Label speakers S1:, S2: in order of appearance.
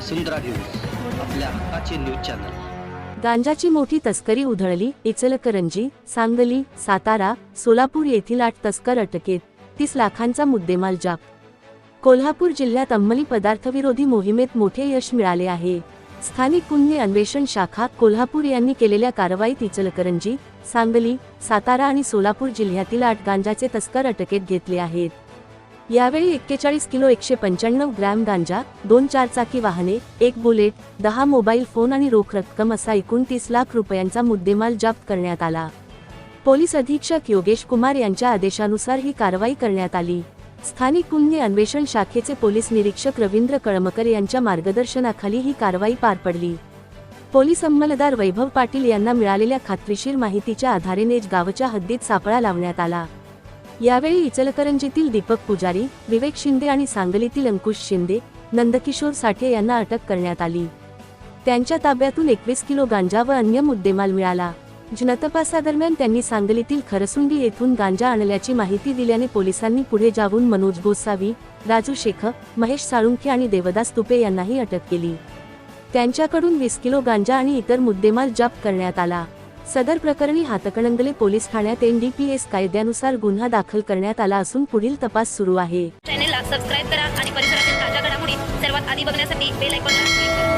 S1: वसुंधरा news आपल्या हक्काचे news channel.
S2: गांजाची मोठी तस्करी उधळली इचलकरंजी सांगली सातारा सोलापूर येथील आठ तस्कर अटकेत तीस लाखांचा मुद्देमाल जाप. कोल्हापूर जिल्ह्यात अंमली पदार्थविरोधी मोहिमेत मोठे यश मिळाले आहे. स्थानिक गुन्हे अन्वेषण शाखा कोल्हापूर यांनी केलेल्या कारवाईत इचलकरंजी सांगली सातारा आणि सोलापूर जिल्ह्यातील आठ गांजाचे तस्कर अटकेत घेतले आहेत. यावेळी एक्केचाळीस किलो एकशे पंच्याण्णव ग्रॅम गांजा दोन चारचाकी वाहने एक बुलेट दहा मोबाईल फोन आणि रोख रक्कम असा एकूण तीस लाख रुपयांचा मुद्देमाल जप्त करण्यात आला. पोलीस अधीक्षक योगेश कुमार यांच्या आदेशानुसार ही कारवाई करण्यात आली. स्थानिक गुन्हे अन्वेषण शाखेचे पोलीस निरीक्षक रवींद्र कळमकर यांच्या मार्गदर्शनाखाली ही कारवाई पार पडली. पोलीस अंमलदार वैभव पाटील यांना मिळालेल्या खात्रीशीर माहितीच्या आधारे नेज गावच्या हद्दीत सापळा लावण्यात आला. यावेळी इचलकरंजीतील दीपक पुजारी विवेक शिंदे आणि सांगलीतील अंकुश शिंदे नंदकिशोर साठे यांना अटक करण्यात आली. त्यांच्या ताब्यातून एकवीस किलो गांजा व अन्य मुद्देमाल मिळाला. जनतपासादरम्यान त्यांनी सांगलीतील खरसुंडी येथून गांजा आणल्याची माहिती दिल्याने पोलिसांनी पुढे जाऊन मनोज गोसावी राजू शेख महेश साळुंखे आणि देवदास तुपे यांनाही अटक केली. त्यांच्याकडून वीस किलो गांजा आणि इतर मुद्देमाल जप्त करण्यात आला. सदर प्रकरणी हातकणंगले पोलीस ठाण्यात एनडीपीएस कायद्यानुसार गुन्हा दाखल करण्यात आला असून पुढील तपास सुरू आहे.
S3: चॅनेलला सबस्क्राईब करा आणि परिसरातील ताज्या घडामोडी सर्वात आधी बघण्यासाठी बेल आयकॉनला क्लिक करा.